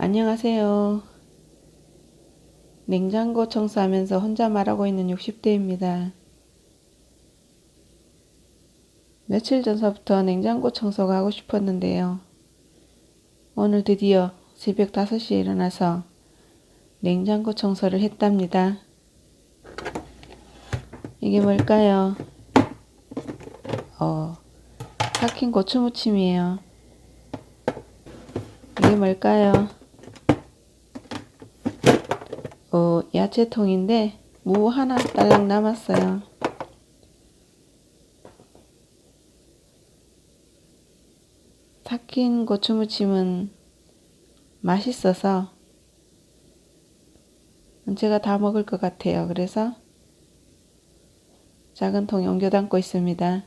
안녕하세요. 냉장고 청소하면서 혼자 말하고 있는 60대입니다. 며칠 전서부터 냉장고 청소가 하고 싶었는데요. 오늘 드디어 새벽 5시에 일어나서 냉장고 청소를 했답니다. 이게 뭘까요? 어, 삭힌 고추 무침이에요. 이게 뭘까요? 어, 야채통인데 무 하나 딸랑 남았어요. 삭힌 고추무침은 맛있어서 제가 다 먹을 것 같아요. 그래서 작은 통에 옮겨 담고 있습니다.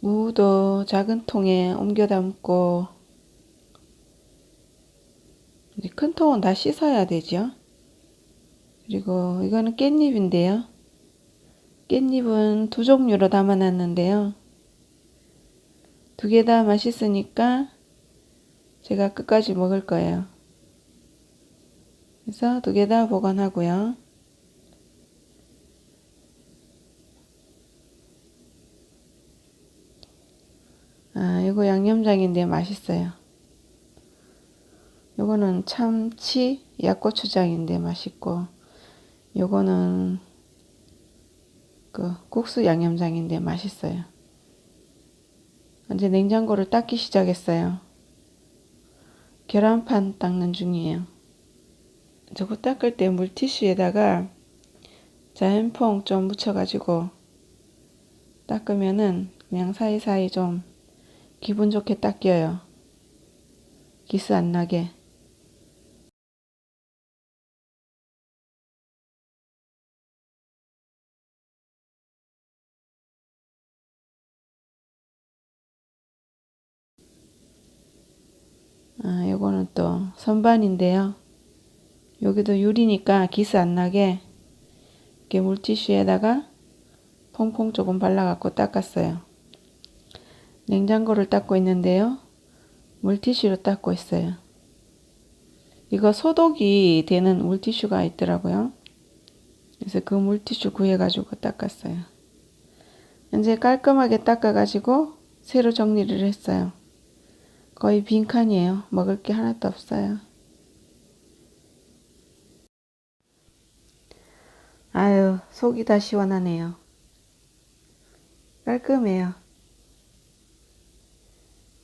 무도 작은 통에 옮겨 담고 이제 큰 통은 다 씻어야 되죠. 그리고 이거는 깻잎인데요. 깻잎은 두 종류로 담아놨는데요. 두 개 다 맛있으니까 제가 끝까지 먹을 거예요. 그래서 두 개 다 보관하고요. 아, 이거 양념장인데 맛있어요. 요거는 참치 약고추장인데 맛있고 요거는 그 국수 양념장인데 맛있어요. 이제 냉장고를 닦기 시작했어요. 계란판 닦는 중이에요. 저거 닦을 때 물티슈에다가 자연퐁 좀 묻혀가지고 닦으면은 그냥 사이사이 좀 기분 좋게 닦여요. 기스 안 나게. 아, 요거는 또 선반인데요. 여기도 유리니까 기스 안 나게 이렇게 물티슈에다가 퐁퐁 조금 발라갖고 닦았어요. 냉장고를 닦고 있는데요. 물티슈로 닦고 있어요. 이거 소독이 되는 물티슈가 있더라고요. 그래서 그 물티슈 구해가지고 닦았어요. 이제 깔끔하게 닦아가지고 새로 정리를 했어요. 거의 빈칸이에요. 먹을 게 하나도 없어요. 아유, 속이 다 시원하네요. 깔끔해요.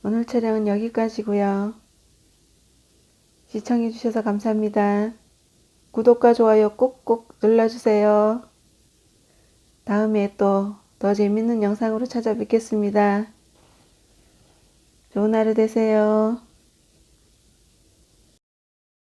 오늘 촬영은 여기까지고요. 시청해주셔서 감사합니다. 구독과 좋아요 꼭꼭 눌러주세요. 다음에 또 더 재밌는 영상으로 찾아뵙겠습니다. 좋은 하루 되세요.